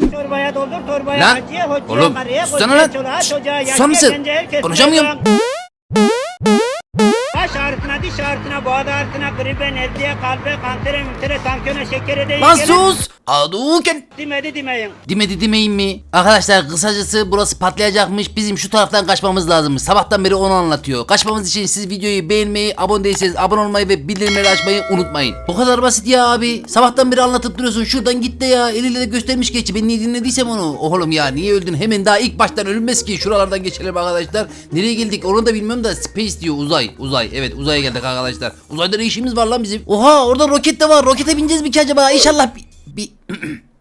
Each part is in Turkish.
Torbaya doldur torbaya. Lan, hocaya, oğlum, karıya, kocaya, çoluğa, çocuğa, yaşlıya, Konuşamıyorum. Ağrısına, diş ağrısına, boğaz ağrısına, gribe, nezleye, kalbe, kansere, mültere, tansiyona, şekere değil. Lan sus. Aduken. Demedi demeyin. Demedi demeyin mi? Arkadaşlar kısacası burası patlayacakmış. Bizim şu taraftan kaçmamız lazımmış. Sabahtan beri onu anlatıyor. Kaçmamız için siz videoyu beğenmeyi, abone değilseniz abone olmayı ve bildirimleri açmayı unutmayın. Bu kadar basit ya abi. Sabahtan beri anlatıp duruyorsun. Şuradan git de ya. Eliyle de göstermiş geçi. Ben niye dinlediysem onu. Oğlum ya niye öldün? Hemen daha ilk baştan ölünmez ki. Şuralardan geçelim arkadaşlar. Nereye geldik onu da bilmiyorum da space diyor uzay. Uzay. Evet uzaya geldik arkadaşlar. Uzayda ne işimiz var lan bizim? Oha orada roket de var. Rokete bineceğiz mi ki acaba? İnşallah bir... bir...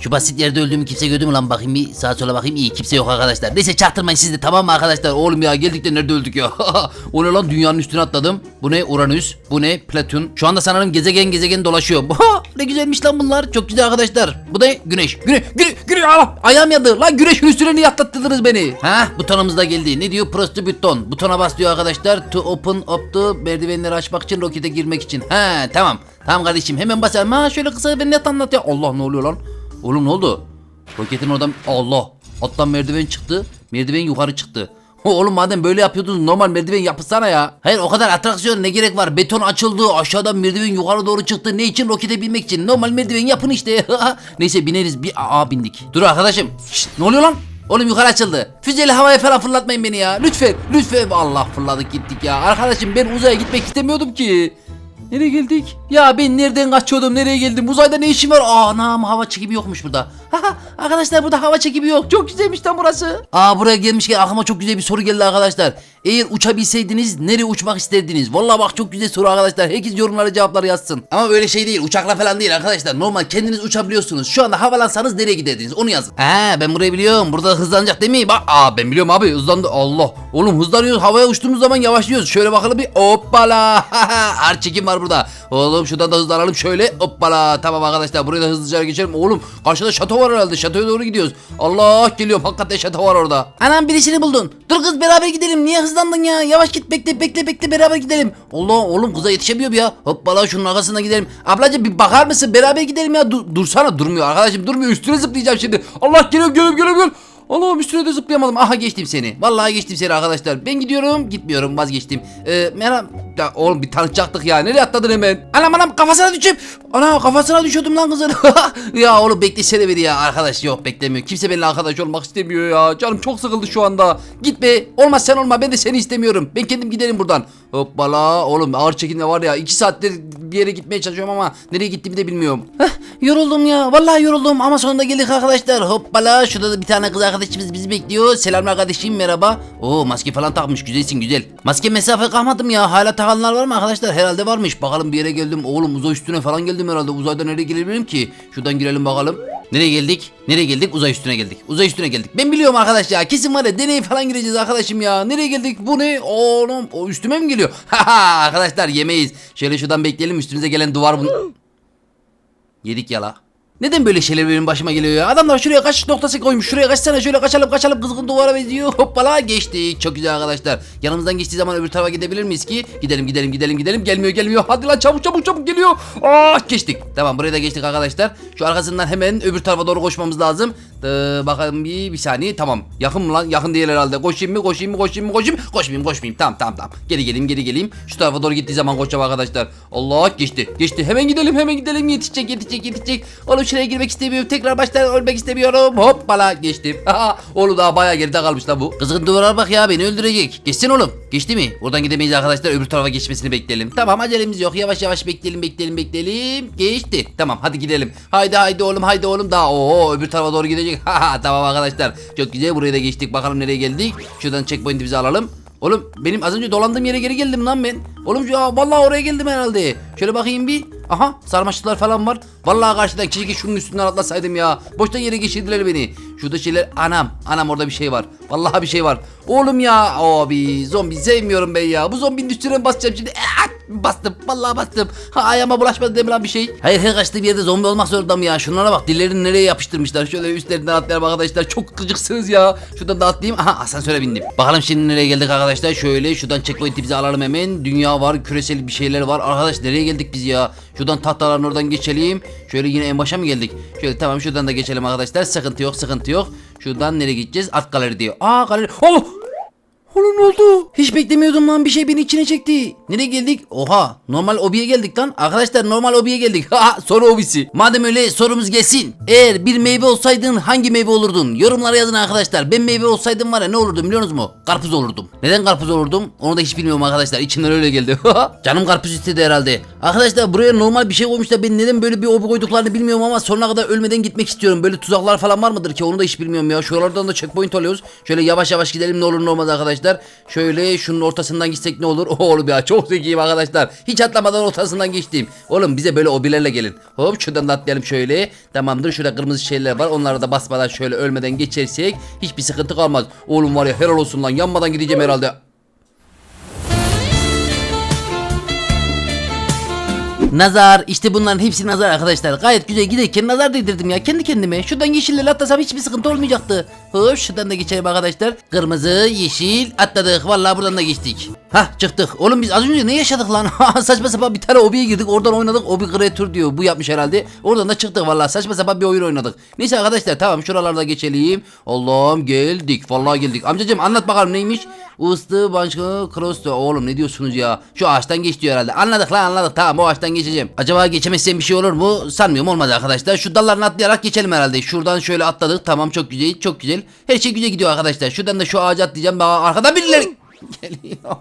Şu basit yerde öldüğümü kimse gördü mü lan bakayım bir sağa sola bakayım iyi kimse yok arkadaşlar. Neyse çaktırmayın siz de tamam mı arkadaşlar? Oğlum ya geldik de nerede öldük ya? o ne lan dünyanın üstüne atladım. Bu ne Uranüs? Bu ne Plüton? Şu anda sanırım gezegen gezegen dolaşıyor. ne güzelmiş lan bunlar. Çok güzel arkadaşlar. Bu da Güneş. Güneş. Güneş. Güneş. Allah. Ayağım yandı. Lan güneşin üstüne niye atlattırdınız beni? Ha butonumuz da geldi. Ne diyor? Press to buton. Butona bas diyor arkadaşlar. To open up the merdivenleri açmak için rokete girmek için. Ha tamam. Tamam kardeşim hemen basalım. Ha şöyle kısa bir net anlat ya. Allah ne oluyor lan? Oğlum ne oldu? Roketin oradan Allah. Alttan merdiven çıktı. Merdiven yukarı çıktı. Oğlum madem böyle yapıyordunuz normal merdiven yapısana ya. Hayır o kadar atraksiyon ne gerek var? Beton açıldı aşağıdan merdiven yukarı doğru çıktı. Ne için rokete binmek için? Normal merdiven yapın işte. Neyse bineriz bir aa bindik. Dur arkadaşım. Şşt, ne oluyor lan? Oğlum yukarı açıldı. Füzeyle havaya falan fırlatmayın beni ya. Lütfen. Lütfen. Allah fırladık gittik ya. Arkadaşım ben uzaya gitmek istemiyordum ki. Nereye geldik? Ya ben nereden kaçıyordum? Nereye geldim? Uzayda ne işim var? Aa, Anam hava çekimi yokmuş burada. Arkadaşlar burada hava çekimi yok. Çok güzelmiş lan burası. Aa buraya gelmişken aklıma çok güzel bir soru geldi arkadaşlar. Eğer uçabilseydiniz nereye uçmak isterdiniz? Vallahi bak çok güzel soru arkadaşlar. Herkes yorumlara cevapları yazsın. Ama böyle şey değil. Uçakla falan değil arkadaşlar. Normal kendiniz uçabiliyorsunuz. Şu anda havalansanız nereye giderdiniz? Onu yazın. Aa ben burayı biliyorum. Burada hızlanacak değil mi? Bak aa ben biliyorum abi hızlandı. Allah. Oğlum hızlanıyoruz. Havaya uçtuğumuz zaman yavaşlıyoruz. Şöyle bakalım bir. Hoppala. Ar çekim var burada. Oğlum şuradan da hızlanalım şöyle. Hoppala. Tamam arkadaşlar buraya da hızlıca geçelim. Oğlum karşıda şato var herhalde. Şatoya doğru gidiyoruz. Allah geliyorum. Hakikaten şato var orada. Anam birisini buldun. Dur kız beraber gidelim. Niye hızlandın ya? Yavaş git bekle bekle bekle beraber gidelim. Allah oğlum kıza yetişemiyorum ya. Hoppala şunun arkasına gidelim. Ablacığım bir bakar mısın? Beraber gidelim ya. Dur, dursana durmuyor arkadaşım durmuyor. Üstüne zıplayacağım şimdi. Allah geliyorum geliyorum geliyorum. geliyorum. Allah'ım üstüne de zıplayamadım. Aha geçtim seni. Vallahi geçtim seni arkadaşlar. Ben gidiyorum. Gitmiyorum vazgeçtim. Ee, merak... Ya oğlum bir tanışacaktık ya. Nereye atladın hemen? Anam anam kafasına düşeyim. Ana kafasına düşüyordum lan kızın. ya oğlum beklesene beni ya. Arkadaş yok beklemiyor. Kimse benimle arkadaş olmak istemiyor ya. Canım çok sıkıldı şu anda. Git be. Olmaz sen olma. Ben de seni istemiyorum. Ben kendim giderim buradan. Hoppala. Oğlum ağır çekimde var ya. iki saattir bir yere gitmeye çalışıyorum ama nereye gittiğimi de bilmiyorum. Heh, yoruldum ya. Vallahi yoruldum ama sonunda geldik arkadaşlar. Hoppala. Şurada da bir tane kız arkadaşımız bizi bekliyor. Selamlar kardeşim merhaba. Oo maske falan takmış. Güzelsin güzel. Maske mesafe kalmadım ya. Hala takanlar var mı arkadaşlar? Herhalde varmış. Bakalım bir yere geldim. Oğlum uzay üstüne falan geldim herhalde. Uzayda nereye girebilirim ki? Şuradan girelim bakalım. Nereye geldik? Nereye geldik? Uzay üstüne geldik. Uzay üstüne geldik. Ben biliyorum arkadaş ya. Kesin var ya deney falan gireceğiz arkadaşım ya. Nereye geldik? Bu ne? Oğlum o üstüme mi geliyor? Haha arkadaşlar yemeyiz. Şöyle şuradan bekleyelim. Üstümüze gelen duvar bunu. Yedik yala. Neden böyle şeyler benim başıma geliyor ya? Adamlar şuraya kaç noktası koymuş. Şuraya kaçsana şöyle kaçalım kaçalım kızgın duvara benziyor. Hoppala geçtik. Çok güzel arkadaşlar. Yanımızdan geçtiği zaman öbür tarafa gidebilir miyiz ki? Gidelim gidelim gidelim gidelim. Gelmiyor gelmiyor. Hadi lan çabuk çabuk çabuk geliyor. Ah geçtik. Tamam buraya da geçtik arkadaşlar. Şu arkasından hemen öbür tarafa doğru koşmamız lazım. Ee, bakalım bir, bir saniye. Tamam. Yakın mı lan? Yakın değil herhalde. Koşayım mı? Koşayım mı? Koşayım mı? Koşayım mı? Koşmayayım koşmayayım. Tamam tamam tamam. Geri geleyim geri geleyim. Şu tarafa doğru gittiği zaman koşacağım arkadaşlar. Allah geçti. Geçti. Hemen gidelim hemen gidelim. Yetişecek yetişecek yetişecek. Oğlum şuraya girmek istemiyorum. Tekrar baştan ölmek istemiyorum. Hoppala geçtim. oğlum daha bayağı geride kalmış lan bu. Kızgın duvara bak ya beni öldürecek. Geçsin oğlum. Geçti mi? Oradan gidemeyiz arkadaşlar. Öbür tarafa geçmesini bekleyelim. Tamam acelemiz yok. Yavaş yavaş bekleyelim bekleyelim bekleyelim. Geçti. Tamam hadi gidelim. Haydi haydi oğlum haydi oğlum. Daha o öbür tarafa doğru gidecek. tamam arkadaşlar. Çok güzel. Buraya da geçtik. Bakalım nereye geldik. Şuradan checkpoint'imizi alalım. Oğlum benim az önce dolandığım yere geri geldim lan ben. Oğlum ya vallahi oraya geldim herhalde. Şöyle bakayım bir. Aha sarmaşıklar falan var. Vallahi karşıdan keşke şunun üstünden atlasaydım ya. Boştan yere geçirdiler beni. Şurada şeyler anam. Anam orada bir şey var. Vallahi bir şey var. Oğlum ya. Abi zombi sevmiyorum ben ya. Bu zombinin üstüne basacağım şimdi. Ee, Bastım. Vallahi bastım. Ha ayağıma bulaşmadı değil lan bir şey? Hayır her kaçtığı bir yerde zombi olmak zorunda mı ya? Şunlara bak dillerini nereye yapıştırmışlar. Şöyle üstlerinden atlayalım arkadaşlar. Çok gıcıksınız ya. Şuradan da atlayayım. Aha asansöre bindim. Bakalım şimdi nereye geldik arkadaşlar. Şöyle şuradan checkpoint'i bize alalım hemen. Dünya var. Küresel bir şeyler var. Arkadaş nereye geldik biz ya? Şuradan tahtaların oradan geçelim. Şöyle yine en başa mı geldik? Şöyle tamam şuradan da geçelim arkadaşlar. Sıkıntı yok sıkıntı yok. Şuradan nereye gideceğiz? At galeri diyor. Aa galeri. Oh! Oğlum oldu? Hiç beklemiyordum lan bir şey beni içine çekti. Nereye geldik? Oha normal obiye geldik lan. Arkadaşlar normal obiye geldik. Ha soru obisi. Madem öyle sorumuz gelsin. Eğer bir meyve olsaydın hangi meyve olurdun? Yorumlara yazın arkadaşlar. Ben meyve olsaydım var ya ne olurdum biliyor musunuz mu? Karpuz olurdum. Neden karpuz olurdum? Onu da hiç bilmiyorum arkadaşlar. İçimden öyle geldi. Canım karpuz istedi herhalde. Arkadaşlar buraya normal bir şey koymuşlar. Ben neden böyle bir obi koyduklarını bilmiyorum ama sonuna kadar ölmeden gitmek istiyorum. Böyle tuzaklar falan var mıdır ki? Onu da hiç bilmiyorum ya. Şuralardan da checkpoint alıyoruz. Şöyle yavaş yavaş gidelim ne olur ne olmaz arkadaşlar. Şöyle şunun ortasından gitsek ne olur? Oğlum ya çok zekiyim arkadaşlar. Hiç atlamadan ortasından geçtim. Oğlum bize böyle obilerle gelin. Hop şuradan da atlayalım şöyle. Tamamdır. Şurada kırmızı şeyler var. Onlara da basmadan şöyle ölmeden geçersek hiçbir sıkıntı kalmaz. Oğlum var ya helal olsun lan. Yanmadan gideceğim herhalde. Nazar işte bunların hepsi nazar arkadaşlar. Gayet güzel giderken nazar değdirdim ya kendi kendime. Şuradan yeşille atlasam hiçbir sıkıntı olmayacaktı. Hop şuradan da geçelim arkadaşlar. Kırmızı, yeşil atladık. Vallahi buradan da geçtik. Hah çıktık. Oğlum biz az önce ne yaşadık lan? saçma sapan bir tane obiye girdik. Oradan oynadık. Obi kreatür diyor. Bu yapmış herhalde. Oradan da çıktık vallahi saçma sapan bir oyun oynadık. Neyse arkadaşlar tamam şuralarda geçelim. Allah'ım geldik. Vallahi geldik. Amcacığım anlat bakalım neymiş? Usta başka cross oğlum ne diyorsunuz ya? Şu ağaçtan geç diyor herhalde. Anladık lan anladık. Tamam o ağaçtan geçeceğim. Acaba geçemezsem bir şey olur mu? Sanmıyorum olmaz arkadaşlar. Şu dallarını atlayarak geçelim herhalde. Şuradan şöyle atladık. Tamam çok güzel çok güzel. Her şey güzel gidiyor arkadaşlar. Şuradan da şu ağaca atlayacağım. Bak arkadan birileri geliyor.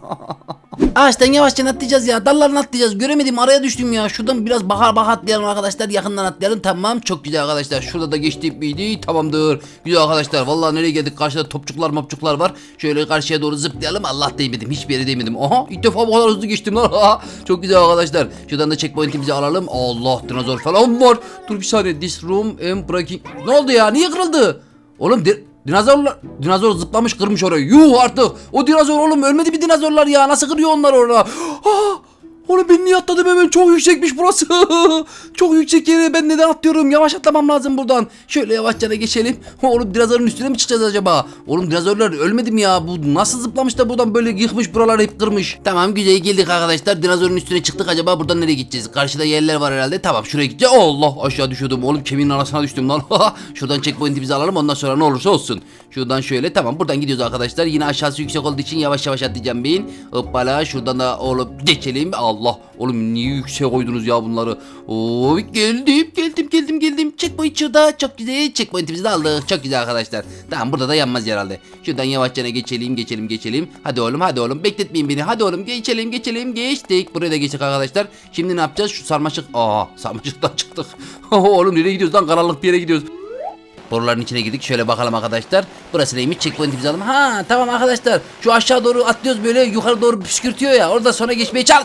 Ağaçtan yavaşça atlayacağız ya. Dallarını atlayacağız. Göremedim araya düştüm ya. Şuradan biraz bakar bak atlayalım arkadaşlar. Yakından atlayalım. Tamam çok güzel arkadaşlar. Şurada da geçtik miydi? Tamamdır. Güzel arkadaşlar. Vallahi nereye geldik? Karşıda topçuklar mopçuklar var. Şöyle karşıya doğru zıplayalım. Allah değmedim. Hiçbir yere değmedim. Aha ilk defa bu kadar hızlı geçtim lan. Çok güzel arkadaşlar. Şuradan da checkpoint'imizi alalım. Allah dinozor falan var. Dur bir saniye. This room am breaking. Ne oldu ya? Niye kırıldı? Oğlum di- dinozorlar dinozor zıplamış kırmış orayı. Yuh artık. O dinozor oğlum ölmedi bir dinozorlar ya. Nasıl kırıyor onlar orada? Oğlum ben niye atladım hemen çok yüksekmiş burası. çok yüksek yere ben neden atlıyorum? Yavaş atlamam lazım buradan. Şöyle yavaşça da geçelim. Oğlum dinozorun üstüne mi çıkacağız acaba? Oğlum dinozorlar ölmedi mi ya? Bu nasıl zıplamış da buradan böyle yıkmış buraları hep kırmış. Tamam güzel geldik arkadaşlar. Dinozorun üstüne çıktık acaba buradan nereye gideceğiz? Karşıda yerler var herhalde. Tamam şuraya gideceğiz. Allah aşağı düşüyordum. Oğlum kemiğin arasına düştüm lan. Şuradan checkpoint'imizi alalım ondan sonra ne olursa olsun. Şuradan şöyle tamam buradan gidiyoruz arkadaşlar. Yine aşağısı yüksek olduğu için yavaş yavaş atlayacağım ben. Hoppala şuradan da oğlum geçelim. Allah oğlum niye yüksek koydunuz ya bunları? Oo geldim geldim geldim geldim. Checkpoint şurada çok güzel. Checkpoint'imizi de aldık. Çok güzel arkadaşlar. Tamam burada da yanmaz herhalde. Şuradan yavaşça geçelim geçelim geçelim. Hadi oğlum hadi oğlum bekletmeyin beni. Hadi oğlum geçelim geçelim geçtik. Buraya da geçtik arkadaşlar. Şimdi ne yapacağız? Şu sarmaşık. Aa sarmaşıktan çıktık. oğlum nereye gidiyoruz lan? Karanlık bir yere gidiyoruz. Boruların içine girdik. Şöyle bakalım arkadaşlar. Burası neymiş? Checkpoint'imizi alalım. Ha tamam arkadaşlar. Şu aşağı doğru atlıyoruz böyle yukarı doğru püskürtüyor ya. Orada sonra geçmeye çal.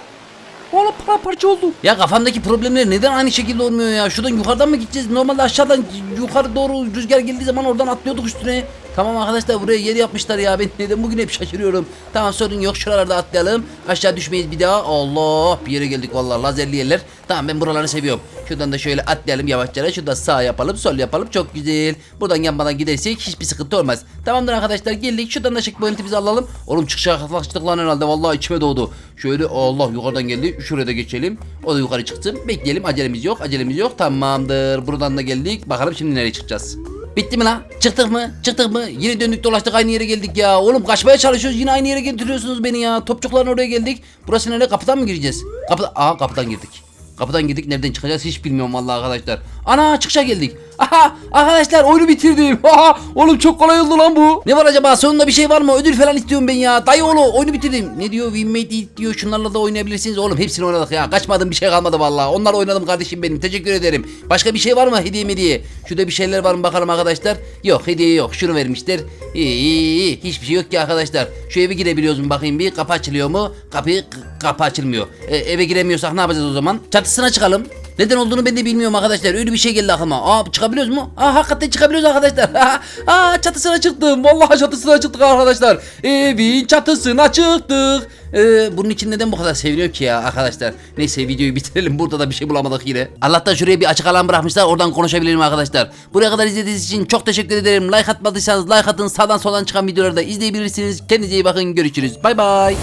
Oğlum paramparça oldu. Ya kafamdaki problemler neden aynı şekilde olmuyor ya? Şuradan yukarıdan mı gideceğiz? Normalde aşağıdan yukarı doğru rüzgar geldiği zaman oradan atlıyorduk üstüne. Tamam arkadaşlar buraya yer yapmışlar ya. Ben neden bugün hep şaşırıyorum. Tamam sorun yok. Şuralarda atlayalım. Aşağı düşmeyiz bir daha. Allah bir yere geldik vallahi lazerli yerler. Tamam ben buraları seviyorum. Şuradan da şöyle atlayalım yavaşça. Şurada sağ yapalım, sol yapalım. Çok güzel. Buradan yanmadan gidersek hiçbir sıkıntı olmaz. Tamamdır arkadaşlar geldik. Şuradan da checkpoint'imizi alalım. Oğlum çıkışa yaklaştık lan herhalde. Vallahi içime doğdu. Şöyle Allah yukarıdan geldi. Şuraya da geçelim. O da yukarı çıksın. Bekleyelim. Acelemiz yok. Acelemiz yok. Tamamdır. Buradan da geldik. Bakalım şimdi nereye çıkacağız. Bitti mi lan? Çıktık mı? Çıktık mı? Yine döndük dolaştık aynı yere geldik ya. Oğlum kaçmaya çalışıyoruz yine aynı yere getiriyorsunuz beni ya. Topçukların oraya geldik. Burası nereye? Kapıdan mı gireceğiz? Kapıdan. Aa kapıdan girdik. Kapıdan girdik nereden çıkacağız hiç bilmiyorum vallahi arkadaşlar. Ana çıkışa geldik. Aha arkadaşlar oyunu bitirdim. Aha oğlum çok kolay oldu lan bu. Ne var acaba sonunda bir şey var mı? Ödül falan istiyorum ben ya. Dayı oğlu oyunu bitirdim. Ne diyor? We made it diyor. Şunlarla da oynayabilirsiniz. Oğlum hepsini oynadık ya. Kaçmadım bir şey kalmadı vallahi. Onlar oynadım kardeşim benim. Teşekkür ederim. Başka bir şey var mı? Hediye mi diye. Şurada bir şeyler var mı bakalım arkadaşlar. Yok hediye yok. Şunu vermişler. İyi iyi iyi. Hiçbir şey yok ki arkadaşlar. Şu eve girebiliyoruz mu bakayım bir. Kapı açılıyor mu? Kapı kapı açılmıyor. E, eve giremiyorsak ne yapacağız o zaman? Çatısına çıkalım. Neden olduğunu ben de bilmiyorum arkadaşlar. Öyle bir şey geldi aklıma. Aa çıkabiliyoruz mu? Aa hakikaten çıkabiliyoruz arkadaşlar. Aa çatısına çıktım. Vallahi çatısına çıktık arkadaşlar. Evin çatısına çıktık. Ee, bunun için neden bu kadar seviniyor ki ya arkadaşlar? Neyse videoyu bitirelim. Burada da bir şey bulamadık yine. Allah'tan şuraya bir açık alan bırakmışlar. Oradan konuşabilirim arkadaşlar. Buraya kadar izlediğiniz için çok teşekkür ederim. Like atmadıysanız like atın. Sağdan soldan çıkan videoları da izleyebilirsiniz. Kendinize iyi bakın. Görüşürüz. Bay bay.